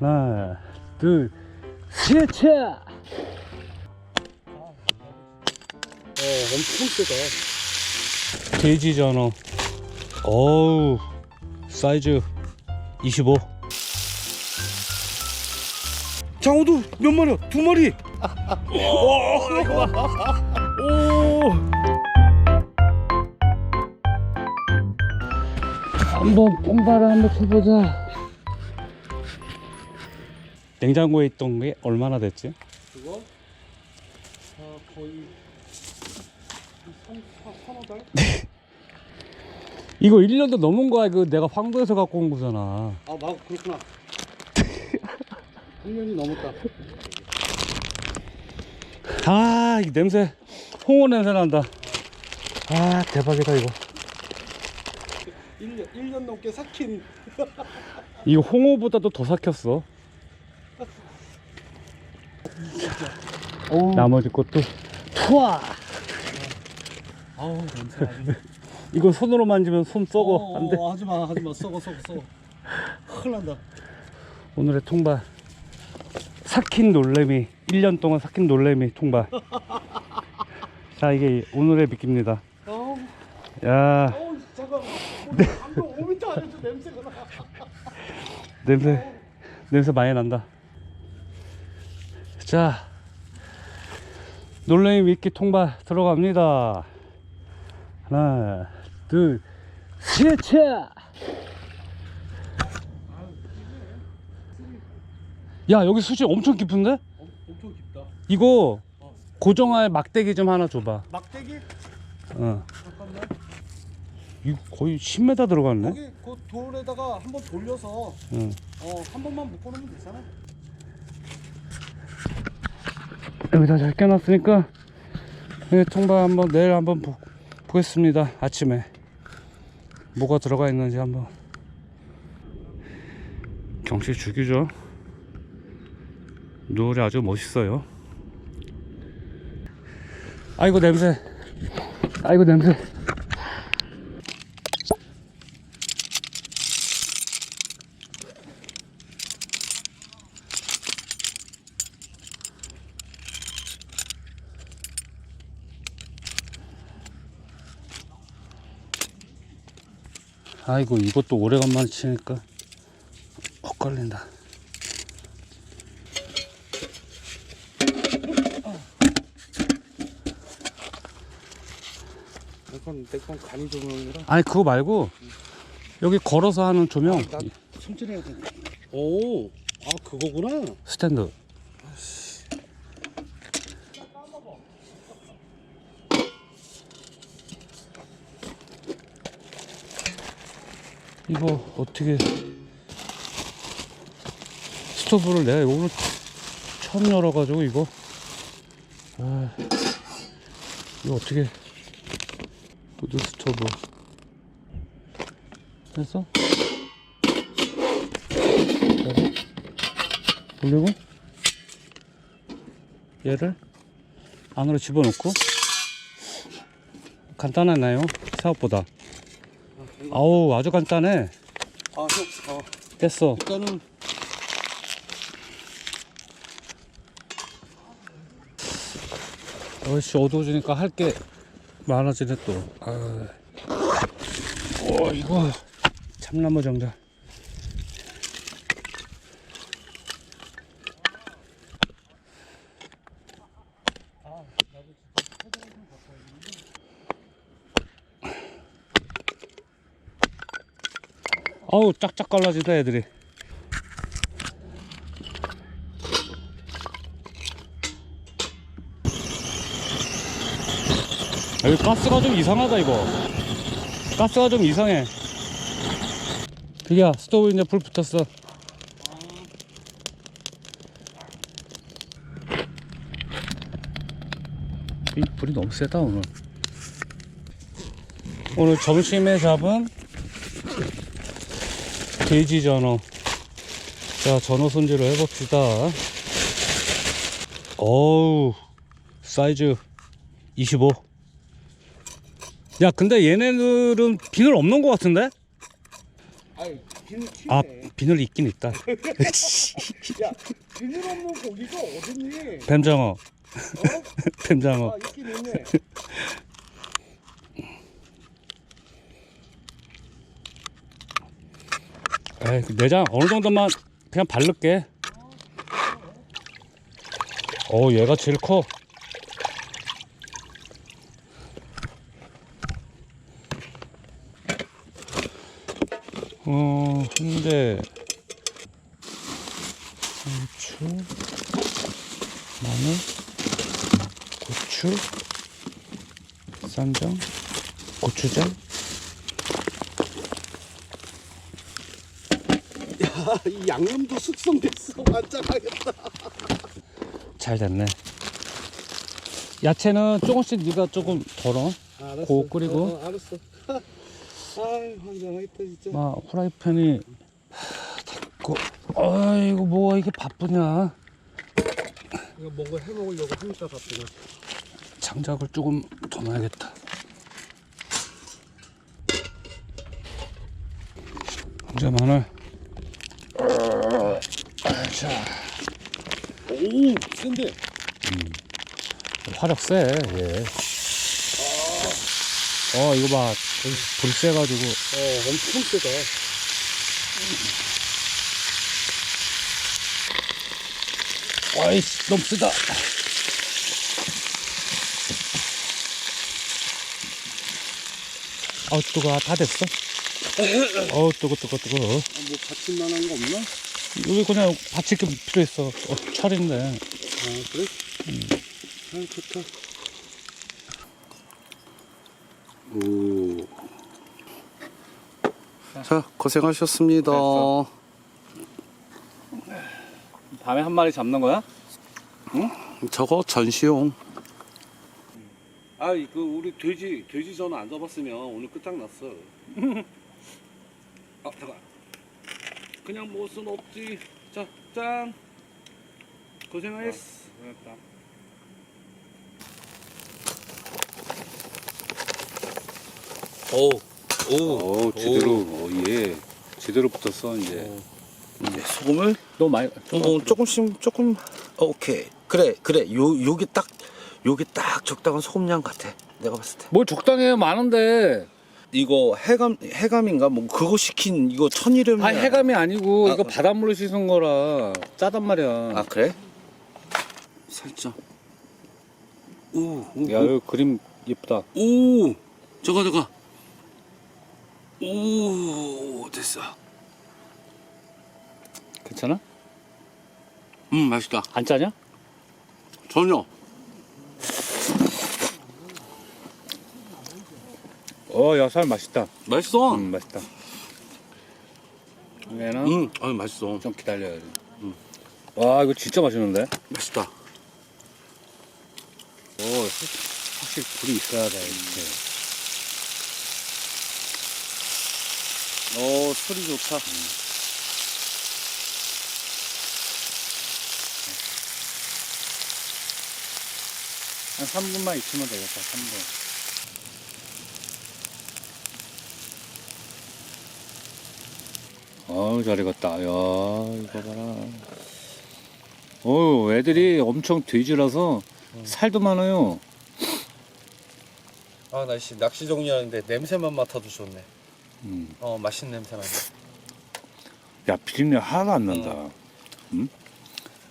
하나, 둘, 셋, 차! 어, 엄청 세다. 돼지 전어. 어우, 사이즈 25. 장어도 몇 마리야? 두 마리. 오! 한번 뽕바를 한번 쳐보자. 냉장고에 있던 게 얼마나 됐지? 그거? 아, 거의 한 3, 4, 3호 달? 이거 1년도 넘은 거야. 이거 내가 황도에서 갖고 온 거잖아. 아, 막 그렇구나. 1년이 넘었다. 아, 이 냄새. 홍어 냄새 난다. 아, 대박이다, 이거. 1년, 1년 넘게 삭힌. 이거 홍어보다도 더 삭혔어. 어. 나머지 것도 투아. 아우, 냄새 아주. 이거 손으로 만지면 손 썩어. 어, 안 돼. 어, 하지 마, 하지 마. 썩어, 썩어, 썩어. 큰일 난다. 오늘의 통발. 삭힌 놀래미. 1년 동안 삭힌 놀래미 통발. 자, 이게 오늘의 미끼입니다. 어우, 야, 어우, 잠깐. 방금 5m 안에서 냄새가 나. 냄새. 냄새 많이 난다. 자, 놀래미 미끼 통발 들어갑니다. 하나, 둘, 셋, 차! 야, 여기 수질 엄청 깊은데? 어, 엄청 깊다. 이거 고정할 막대기 좀 하나 줘봐. 막대기? 어. 잠깐만. 이거 거의 10m 들어갔네. 거기 그 돌에다가 한번 돌려서 응. 어, 한 번만 묶어놓으면 되잖아. 여기다 잘 껴놨으니까 이 통발 한번 내일 한번 보, 보겠습니다. 아침에 뭐가 들어가 있는지 한번. 경치 죽이죠. 노을이 아주 멋있어요. 아이고 냄새. 아이고 냄새. 아이고 이것도 오래간만에 치니까 엇갈린다. 내건 간이 조명이라 아니 그거 말고 여기 걸어서 하는 조명 나 손질해야 돼. 오, 아 그거구나. 스탠드. 이거 어떻게 스토브를 내가 오늘 처음 열어가지고 이거 아 이거 어떻게 우드 스토브 됐어? 돌리고 얘를 안으로 집어넣고 간단하나요? 생각보다 아우 아주 간단해. 아, 형, 어, 됐어. 일단은 어이씨 어두워지니까 할 게 많아지네 또. 아. 오 이거. 참나무 정자 아우 짝짝 갈라지다 애들이. 여기 가스가 좀 이상하다 이거. 가스가 좀 이상해. 그게 스토브 이제 불 붙었어. 이 불이 너무 세다 오늘. 오늘 점심에 잡은 돼지 전어 자 전어 손질을 해봅시다 어우 사이즈 25야 근데 얘네들은 비늘 없는 것 같은데? 아이 비늘. 아 비늘 있긴 있다. 야, 비늘 없는 고기가 어딨니? 뱀장어, 어? 뱀장어. 아, 있긴 있네. 에이, 그 내장 어느 정도만 그냥 바를게. 어, 얘가 제일 커. 어, 근데 상추, 마늘, 고추, 쌈장, 고추장. 이 양념도 숙성됐어. 완짝하겠다. 잘 됐네. 야채는 조금씩 네가 조금 덜어. 알았어. 고 끓이고. 어, 어, 알았어. 아이, 환장하겠다, 진짜. 막 후라이팬이 됐고. 아이고 뭐가 이게 바쁘냐. 이거 뭔가 해 먹으려고 하니까 바쁘네. 장작을 조금 더 놔야겠다. 이제 마늘. 자, 오, 센데. 화력 세, 얘. 어, 이거 봐. 불 세가지고. 어, 엄청 세다. 아이씨, 너무 쓰다. 아우, 뜨거, 다 됐어. 어우, 뜨거, 뜨거, 뜨거. 아, 뭐 받침만 한 거 없나? 여기 그냥 받칠 게 필요 있어. 어, 철인데. 아, 그래? 아, 좋다. 오. 자, 고생하셨습니다. 됐어. 밤에 한 마리 잡는 거야? 저거 전시용. 아, 그 우리 돼지 돼지 전화 안 잡았으면 오늘 끝장났어. 그냥 먹을 순 없지. 자, 짠. 고생하셨어. 오. 오. 오, 제대로, 어, 예. 제대로 붙었어, 이제. 이제 소금을 너무 많이. 어, 조금씩 조금 어, 오케이. 그래. 그래. 요 요게 딱 요게 딱 적당한 소금량 같아. 내가 봤을 때. 뭘 적당해, 많은데. 이거 해감 해감인가 뭐 그거 시킨 이거 천일염. 아, 해감이 아니고, 아, 이거 어. 바닷물로 씻은 거라. 짜단 말이야. 아 그래? 살짝. 오, 오, 야, 여기 그림 예쁘다. 오, 저거 저거. 오, 됐어. 괜찮아? 음, 맛있다. 안 짜냐? 전혀. 어, 야, 살 맛있다. 맛있어. 음, 맛있다. 얘는 음, 아, 맛있어. 좀 기다려야지. 음. 와, 이거 진짜 맛있는데? 맛있다. 오, 확실히 불이 있어야 돼, 이렇게. 오, 소리 좋다. 한 3분만 익히면 되겠다, 3분. 어우, 잘 익었다. 야, 이거 봐라. 어우, 애들이 엄청 돼지라서 살도 많아요. 아, 날씨 낚시 종류하는데 냄새만 맡아도 좋네. 음. 어, 맛있는 냄새 나네. 야, 비린내 하나도 안 난다. 음?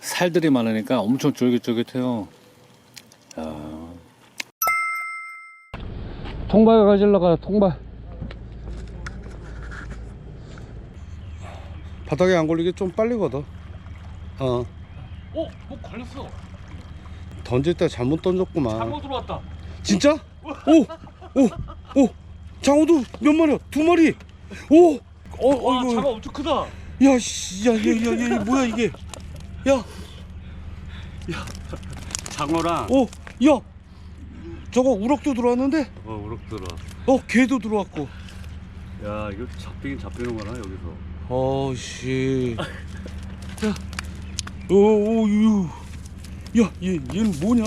살들이 많으니까 엄청 쫄깃쫄깃해요. 야. 통발 가질러 가, 통발. 바닥에 안 걸리게 좀 빨리 걷어. 어. 어, 뭐 걸렸어. 던질 때 잘못 던졌구만. 장어 들어왔다. 진짜? 오! 오! 오! 장어도 몇 마리야? 두 마리! 오! 어, 와, 어이구. 장어 엄청 크다. 야, 씨, 야, 야, 야, 야, 뭐야, 이게? 야, 장어랑, 오! 야! 저거 우럭도 들어왔는데? 어, 우럭 들어. 어, 개도 들어왔고. 야, 이거 잡히긴 잡히는구나, 여기서. 어, 씨. 자. 오, 오, 유. 야, 얘, 얘는 뭐냐?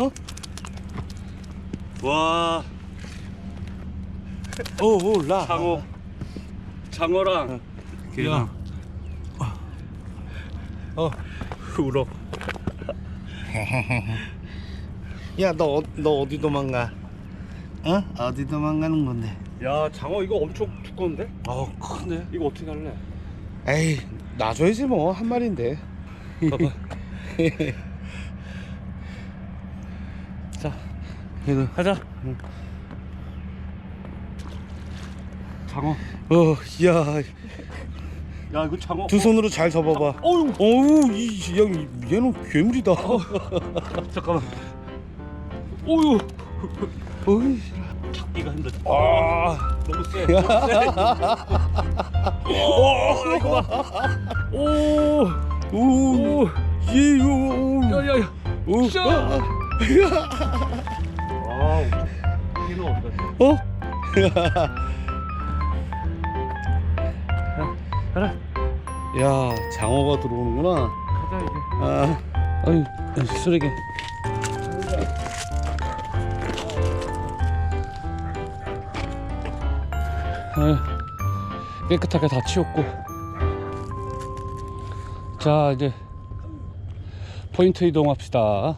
와, 어, 어, 라. 장어. 장어랑, 걔랑. 어 울어 야너 너 어디 도망가 어 어디 도망가는 건데 야 장어 이거 엄청 두꺼운데? 어 큰데 이거 어떻게 할래? 에이 놔줘야지 뭐 한 마리인데. 봐봐. 자 그래도 가자. 장어. 어야두 야 이거 장어. 손으로 잘 접어봐. 어휴. 어우 이 양, 얘는 괴물이다. 잠깐만. 어휴. 어이 잡기가 힘들다 아 너무 세 너무 세 오, 이거 봐. 오, 오, 오, 예요. 야, 야, 야. 오, 샤. 아, 아, 이거 어디 갔어? 어? 가라. 야, 장어가 들어오는구나. 가자 이제. 아, 아유, 쓰레기. 깨끗하게 다 치웠고. 자, 이제 포인트 이동합시다.